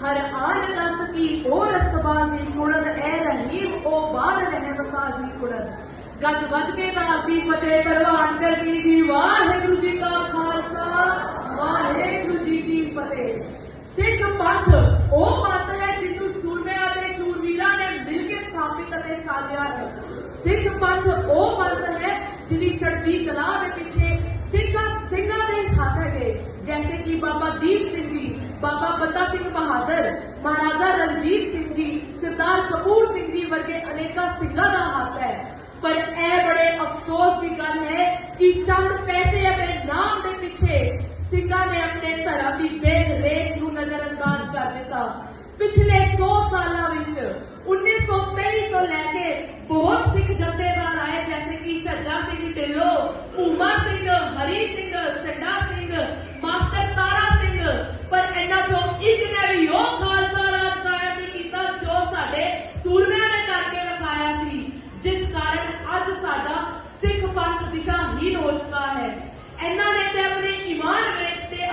ਹਰ ਆਨ ਦਸ ਕੀ ਓ ਰਸਤਬਾਜ਼ੀ ਕੁੜਨ ਐ ਰਹੀਮ ਓ ਬਾਹਰ ਰਹਿ ਵਸਾਜ਼ੀ ਕੁੜਨ ਗੱਜ ਵੱਜ ਕੇ ਦਾਸੀ ਫਤਿਹ ਪ੍ਰਵਾਨ ਕਰਨੀ ਜੀ ਵਾਹਿਗੁਰੂ ਜੀ ਕਾ ਖਾਲਸਾ ਵਾਹਿਗੁਰੂ ਜੀ ਕੀ ਫਤਿਹ ਸਿੱਖ ਪੰਥ ਉਹ ਪੰਥ ਹੈ ਜਿਹਨੂੰ ਸੂਰਮਿਆਂ ਤੇ ਸ਼ੂਰਵੀਰਾਂ ਨੇ ਮਿਲ ਕੇ ਸਥਾਪਿਤ ਅਤੇ ਸਾਜਿਆ ਹੈ ਸਿੱਖ ਪੰਥ ਉਹ ਪੰਥ ਹੈ ਜਿਹਦੀ ਚੜ੍ਹਦੀ ਕਲਾ ਦੇ ਪਿੱਛੇ ਸਿੱਖਾਂ ਸਿੰਘਾਂ ਦੇ ਹੱਥ ਹੈਗੇ ਜੈਸੇ ਕਿ ਬਾਬਾ ਦੀਪ ਸਿੰਘ ਜੀ बाबा बता सिंह बहादुर, महाराजा रणजीत सिंह जी सरदार कपूर सिंह जी वर्गे अनेक सिंह का हाथ है। पर ए बड़े अफसोस की गल है कि चंद पैसे अपने नाम के पिछे सिंह ने अपने धर्म की देख रेख नजरअंदाज कर दिता। पिछले सौ साल उन्नीस सौ तेई तो लैके बहुत सिख जथेदार आए, जैसे कि झज्जा सिंह ढिलो भूमा सिंह, हरी सिंह ਸਿੱਖ ਪੰਥ ਦਿਸ਼ਾਹੀਨ ਹੋ ਚੁੱਕਾ ਹੈ। ਇਹਨਾਂ ਨੇ ਤੇ ਆਪਣੇ ਈਮਾਨ ਵੇਚ ਤੇ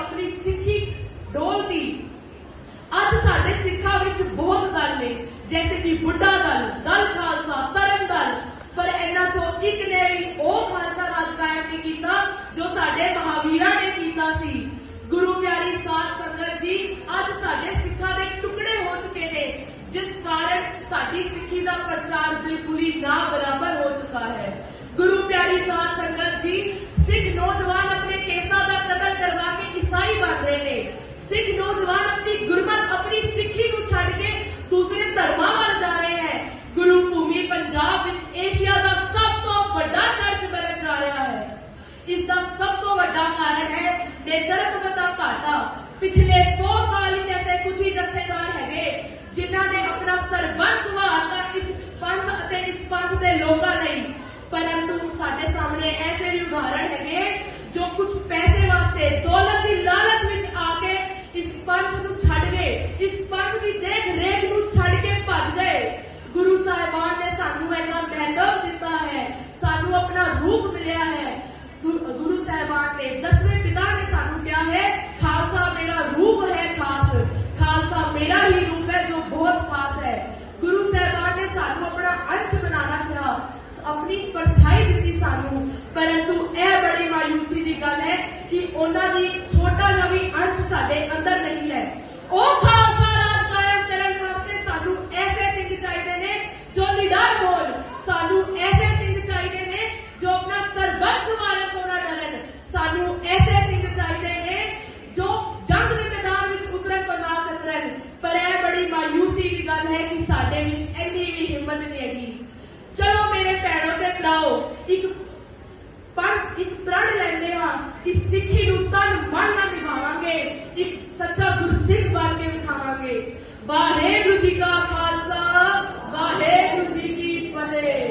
ਅੱਜ ਸਾਡੇ ਸਿੱਖਾਂ ਵਿੱਚ ਬਹੁਤ ਦਲ ਨੇ, ਜੈਸੇ ਕਿ ਬੁੱਢਾ ਦਲ ਦਲ ਖਾਲਸਾ ਤਰਨ ਦਲ। ਪਰ ਇਹਨਾਂ ਚੋਂ ਇੱਕ ਨੇ ਵੀ ਉਹ ਖਾਲਸਾ ਰਾਜ ਕਾਇਮ ਨਹੀਂ ਕੀਤਾ, ਜੋ ਸਾਡੇ ਮਹਾਵੀਰਾਂ ਨੇ ਕੀਤਾ ਸੀ। ਗੁਰੂ ਪਿਆਰੀ ਸਾਧ ਸੰਗਤ ਜੀ, ਅੱਜ ਸਾਡੇ ਸਿੱਖਾਂ ਦੇ ਟੁਕੜੇ ਹੋ ਚੁੱਕੇ ਨੇ, ਜਿਸ ਕਾਰਨ ਸਾਡੀ ਸਿੱਖੀ ਦਾ ਪ੍ਰਚਾਰ ਬਿਲਕੁਲ ਹੀ ਨਾ ਬਰਾਬਰ ਹੋ ਚੁੱਕਾ ਹੈ। गुरु प्यारी साध संगत जी, सिख नौजवान अपने केसा का कतल करवा के ईसाई बन रहे ने। सिख नौजवान अपनी गुरमत अपनी सिखी को छड़ के दूसरे धर्म वाल जा रहे हैं। गुरु भूमि पंजाब एशिया का सब तो बड़ा चर्च बन जा रहा है। इसका सब तो बड़ा कारण है नेतृत्व का घाटा पिछले सौ साल जैसे कुछ ही जत्थेदार है जिन्होंने अपना सरबंस वहाँ इस पंथ इस पंथ के लोगों ਪਰੰਤੂ ਸਾਡੇ ਸਾਹਮਣੇ ਐਸੇ ਵੀ ਉਦਾਹਰਣ ਹੈਗੇ ਜੋ ਕੁਝ ਪੈਸੇ ਵਾਸਤੇ ਦੌਲਤ ਦੀ ਲਾਲਚ ਵਿੱਚ ਆ ਕੇ ਇਸ ਪੰਥ ਨੂੰ ਛੱਡ ਗਏ ਇਸ ਪੰਥ ਦੀ ਦੇਖ ਰੇਖ ਨੂੰ ਛੱਡ ਕੇ ਭੱਜ ਗਏ ਗੁਰੂ ਸਾਹਿਬਾਨ ਨੇ ਸਾਨੂੰ ਇੰਨਾ ਮਹਿਲਮ ਦਿੱਤਾ ਹੈ ਸਾਨੂੰ ਆਪਣਾ ਰੂਪ ਮਿਲਿਆ ਹੈ ਗੁਰੂ ਸਾਹਿਬਾਨ ਨੇ ਦਸਵੇਂ ਪਿਤਾ ਨੇ ਸਾਨੂੰ ਕਿਹਾ ਹੈ ਖਾਲਸਾ ਮੇਰਾ ਰੂਪ ਹੈ ਖਾਸ ਖਾਲਸਾ ਮੇਰਾ ਹੀ ਰੂਪ ਹੈ ਜੋ ਬਹੁਤ ਖਾਸ ਹੈ ਗੁਰੂ ਸਾਹਿਬਾਨ ਨੇ ਸਾਨੂੰ ਆਪਣਾ ਅੰਸ਼ ਬਣਾਉਣਾ ਚਾਹਿਆ ਆਪਣੀ ਪਰਛਾਈ ਦਿੱਤੀ ਸਾਨੂੰ ਪਰੰਤੂ ਇਹ ਬੜੀ ਮਾਇੂਸੀ ਦੀ ਗੱਲ ਹੈ ਕਿ ਉਹਨਾਂ ਦੀ ਛੋਟਾ ਜਿਹਾ ਵੀ ਅੰਸ਼ ਸਾਡੇ ਅੰਦਰ ਨਹੀਂ बताओ एक एक प्रण लेने कि सिखी डूबता मन न दिखावांगे एक सच्चा गुरु सिख बार के उठावांगे वाहे गुरु जी का खालसा वाहे गुरु जी की फतेह।